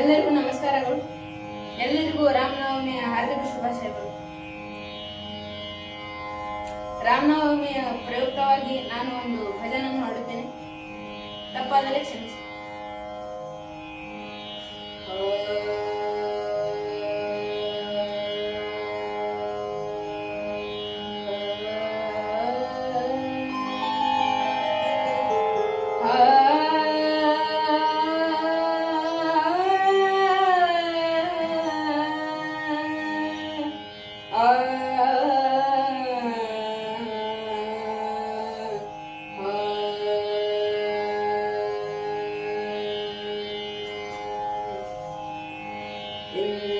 ಎಲ್ಲರಿಗೂ ನಮಸ್ಕಾರಗಳು. ಎಲ್ಲರಿಗೂ ರಾಮನವಮಿಯ ಹಾರ್ದಿಕ ಶುಭಾಶಯಗಳು. ರಾಮನವಮಿಯ ಪ್ರಯುಕ್ತವಾಗಿ ನಾನು ಒಂದು ಭಜನನ್ನು ಹಾಡುತ್ತೇನೆ ತಪ್ಪಾದಲ್ಲಿ ಕ್ಷಮಿಸಿ. Yeah.